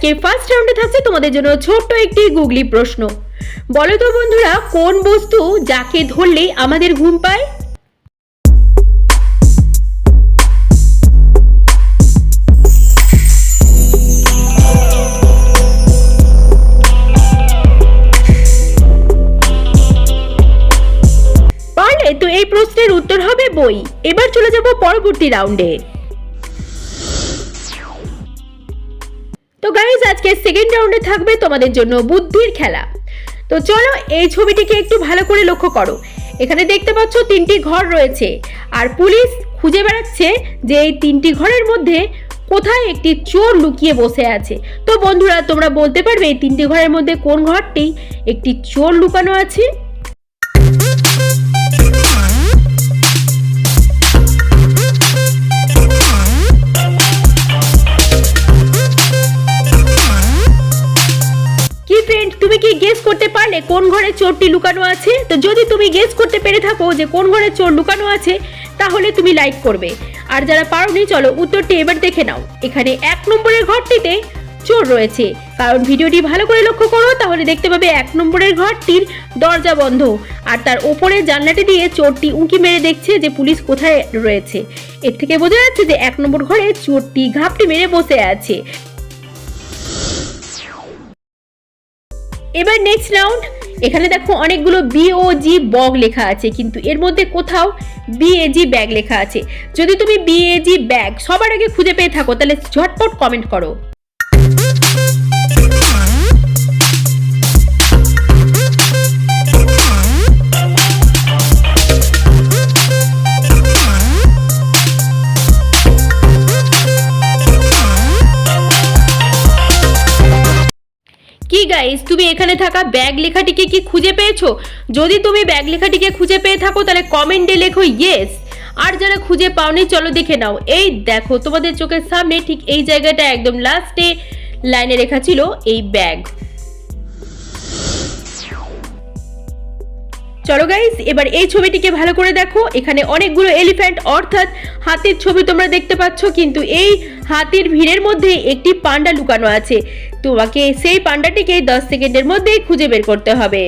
আজকে ফার্স্ট রাউন্ডে থাকছে তোমাদের জন্য ছোট্ট একটি গুগলি প্রশ্ন। বলো তো বন্ধুরা, কোন বস্তু যাকে ধরলেই আমাদের ঘুম পায়? তো এই প্রশ্নের উত্তর হবে বই। এবার চলে যাব পরবর্তী রাউন্ডে তো গাইজ আজকে সেকেন্ড রাউন্ডে থাকবে তোমাদের জন্য বুদ্ধির খেলা। তো চলো এই ছবিটিকে একটু ভালো করে লক্ষ্য করো। এখানে দেখতে পাচ্ছ তিনটি ঘর রয়েছে। আর পুলিশ খুঁজে বেড়াচ্ছে যে এই তিনটি ঘরের মধ্যে কোথায় একটি চোর লুকিয়ে বসে আছে। তো বন্ধুরা, তোমরা বলতে পারবে এই তিনটি ঘরের মধ্যে কোন ঘরটি একটি চোর লুকানো আছে? গেস করতে পারলে কোন ঘরে চোরটি লুকানো আছে? তো যদি তুমি গেস করতে পেরে থাকো যে কোন ঘরে চোর লুকানো আছে, তাহলে তুমি লাইক করবে। আর যারা পারোনি, চলো উত্তরটি এবার দেখে নাও। এখানে এক নম্বরের ঘরটিতে চোর রয়েছে। কারণ ভিডিওটি ভালো করে লক্ষ্য করো, তাহলে দেখতে পাবে এক নম্বরের ঘরটির দরজা বন্ধ। আর তার ওপরের জানলাটি দিয়ে চোরটি উঁকি মেরে দেখছে যে পুলিশ কোথায় রয়েছে। এর থেকে বোঝা যাচ্ছে যে এক নম্বর ঘরে চোরটি ঘাপটি মেরে বসে আছে। এবার নেক্সট রাউন্ড এখানে দেখো অনেকগুলো বিওজি বগ লেখা আছে, কিন্তু এর মধ্যে কোথাও বিএজি ব্যাগ লেখা আছে। যদি তুমি বিএজি ব্যাগ সবার আগে খুঁজে পেয়ে থাকো, তাহলে ঝটপট কমেন্ট করো। কি গাইস তুমি এখানে থাকা ব্যাগ লেখাটিকে কি খুঁজে পেয়েছ? যদি তুমি ব্যাগ লেখাটিকে খুঁজে পেয়ে থাকো, তাহলে কমেন্টে লেখো ইয়েস আর যারা খুঁজে পাওনি, চলো দেখে নাও। এই দেখো, তোমাদের চোখের সামনে ঠিক এই জায়গাটা একদম লাস্টে লাইনে লেখা ছিল এই ব্যাগ চলো গাইস এবার এই ছবিটিকে ভালো করে দেখো। এখানে অনেকগুলো এলিফ্যান্ট অর্থাৎ হাতির ছবি তোমরা দেখতে পাচ্ছ, কিন্তু এই হাতির ভিড়ের মধ্যে একটি পান্ডা লুকানো আছে। তোমাকে সেই পান্ডাটিকে দশ সেকেন্ডের মধ্যেই খুঁজে বের করতে হবে।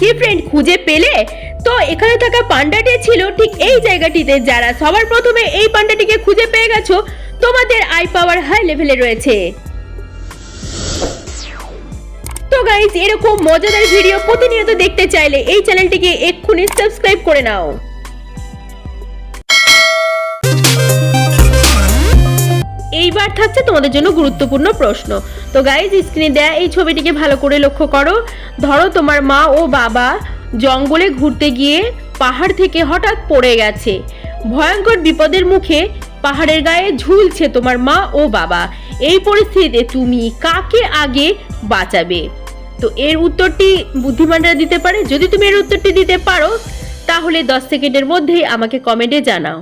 কি ফ্রেন্ড খুঁজে পেলে? তো এখানে থাকা পান্ডাটি ছিল ঠিক এই জায়গাটিতে, যারা সবার প্রথমে এই পান্ডাটিকে খুঁজে পেয়ে গেছো, তোমাদের আই পাওয়ার হাই লেভেলে রয়েছে। তো গাইস এরকম মজাদার ভিডিও প্রতিনিয়ত দেখতে চাইলে এই চ্যানেলটিকে এক্ষুনি সাবস্ক্রাইব করে নাও। এইবার থাকছে তোমাদের জন্য গুরুত্বপূর্ণ প্রশ্ন। তো গাইজ স্ক্রিনে দেয়া এই ছবিটিকে ভালো করে লক্ষ্য করো। ধরো তোমার মা ও বাবা জঙ্গলে ঘুরতে গিয়ে পাহাড় থেকে হঠাৎ পড়ে গেছে। ভয়ঙ্কর বিপদের মুখে পাহাড়ের গায়ে ঝুলছে তোমার মা ও বাবা। এই পরিস্থিতিতে তুমি কাকে আগে বাঁচাবে? তো এর উত্তরটি বুদ্ধিমানরা দিতে পারে। যদি তুমি এর উত্তরটি দিতে পারো, তাহলে দশ সেকেন্ডের মধ্যেই আমাকে কমেন্টে জানাও।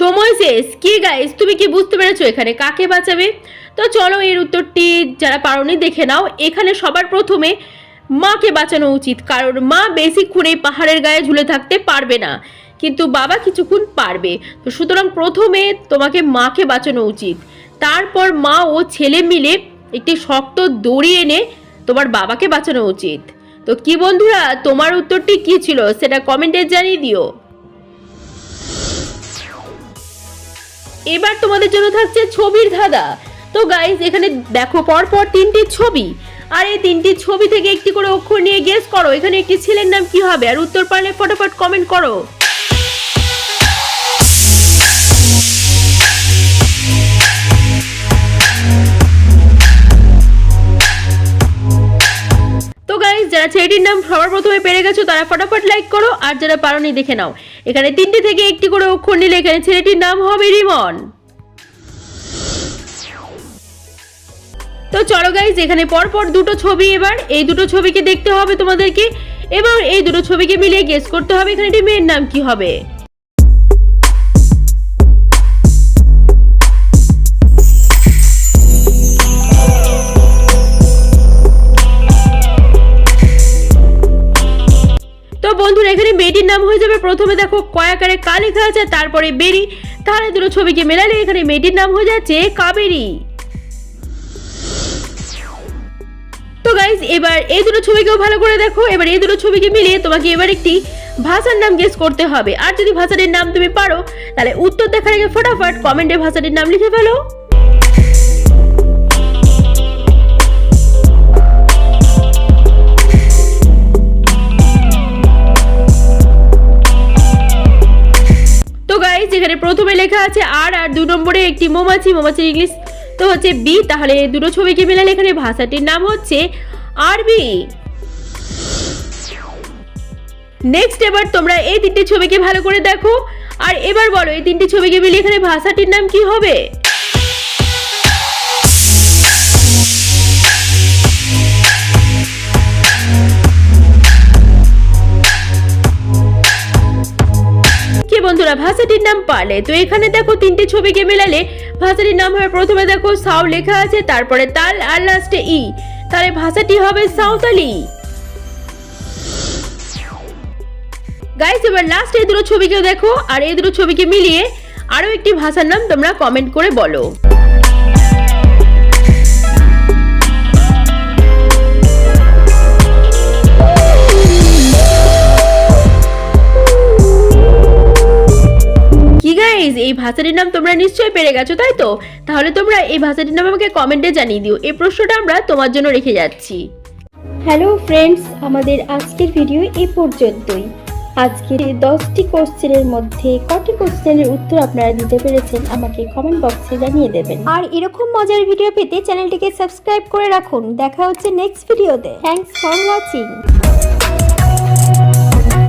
সময় শেষ। কি গাইস তুমি কি বুঝতে পেরেছ এখানে? কাকে বাঁচাবে? তো চলো এর উত্তরটি যারা পারোনি দেখে নাও। এখানে সবার প্রথমে মাকে বাঁচানো উচিত, কারণ মা বেশিক্ষণ এই পাহাড়ের গায়ে ঝুলে থাকতে পারবে না, কিন্তু বাবা কিছুক্ষণ পারবে। তো সুতরাং প্রথমে তোমাকে মাকে বাঁচানো উচিত। তারপর মা ও ছেলে মিলে একটি শক্ত দড়ি এনে তোমার বাবাকে বাঁচানো উচিত। তো কি বন্ধুরা, তোমার উত্তরটি কি ছিল? সেটা কমেন্টে জানিয়ে দিও। এবার তোমাদের জন্য থাকছে ছবির ধাঁধা। তো গাইজ এখানে দেখো পর পর তিনটি ছবি। আর এই তিনটি ছবি থেকে একটি করে অক্ষর নিয়ে গেস করো। এখানে একটি ছেলের নাম কি হবে? আর উত্তর পারলে ফটোফট কমেন্ট করো। যারা ছেলেটির নাম সবার প্রথমে পেরে গেছো, তারা ফটাফট লাইক করো, আর যারা পারোনি দেখে নাও। এখানে তিনটি থেকে একটি করে অক্ষর নিলে এখানে ছেলেটির নাম হবে রিমন। তো চলো গাইজ এখানে পরপর দুটো ছবি এবার। এই দুটো ছবিকে দেখতে হবে তোমাদেরকে এবার এই দুটো ছবিকে মিলিয়ে গেস করতে হবে এখানে মেয়ের নাম কি হবে। বন্ধুরা, এখানে মেয়েটির নাম হয়ে যাবে প্রথমে দেখো কয়াকারে কা লেখা আছে, তারপরে বেরি। তাহলে দুটো ছবিকে মেলালে এখানে মেয়েটির নাম হয়ে যাচ্ছে কাবেরি। তো গাইজ এবার এই দুটো ছবিকেও ভালো করে দেখো, এবার এই দুটো ছবিকে মিলিয়ে তোমাকে এবার একটি ভাষার নাম গেস করতে হবে। আর যদি ভাষাটির নাম তুমি পারো, তাহলে উত্তর দেখার আগে ফটাফট কমেন্টে ভাষাটির নাম লিখে ফেলো। এখানে প্রথমে লেখা আছে আর আর দু নম্বরে একটি মৌমাছি, মোমাছির ইংলিশ তো হচ্ছে বি। তাহলে দুটো ছবিকে মিলালে এখানে ভাষাটির নাম হচ্ছে আরবি। নেক্সট এবার তোমরা এই তিনটি ছবিকে ভালো করে দেখো। আর এবার বলো, এই তিনটি ছবিকে মিলিয়ে এখানে ভাষাটির নাম কি হবে? বন্ধুরা, ভাষাটির নাম পালে তো এখানে দেখো তিনটে ছবিকে মেলালে। ভাষাটির নাম হবে প্রথমে দেখো সাউ লেখা আছে, তারপরে তাল আর লাস্টে ই। তাহলে ভাষাটি হবে সাঁওতালি। গাইস এবার লাস্ট এই দুটো ছবিকে দেখো, আর এই দুটো ছবিকে মিলিয়ে আরও একটি ভাষার নাম তোমরা কমেন্ট করে বলো। এই ভাষাটির নাম তোমরা নিশ্চয়ই পেরে গেছো তাই তো? তাহলে তোমরা এই ভাষাটির নাম আমাকে কমেন্টে জানিয়ে দিও। এই প্রশ্নটা আমরা তোমার জন্য রেখে যাচ্ছি। হ্যালো ফ্রেন্ডস আমাদের আজকের ভিডিও এই পর্যন্তই। আজকের এই দশটি কোশ্চেনের মধ্যে কটি কোশ্চেনের উত্তর আপনারা দিতে পেরেছেন আমাকে কমেন্ট বক্সে জানিয়ে দেবেন। আর এরকম মজার ভিডিও পেতে চ্যানেলটিকে সাবস্ক্রাইব করে রাখুন। দেখা হচ্ছে নেক্সট ভিডিওতে থ্যাঙ্কস ফর ওয়াচিং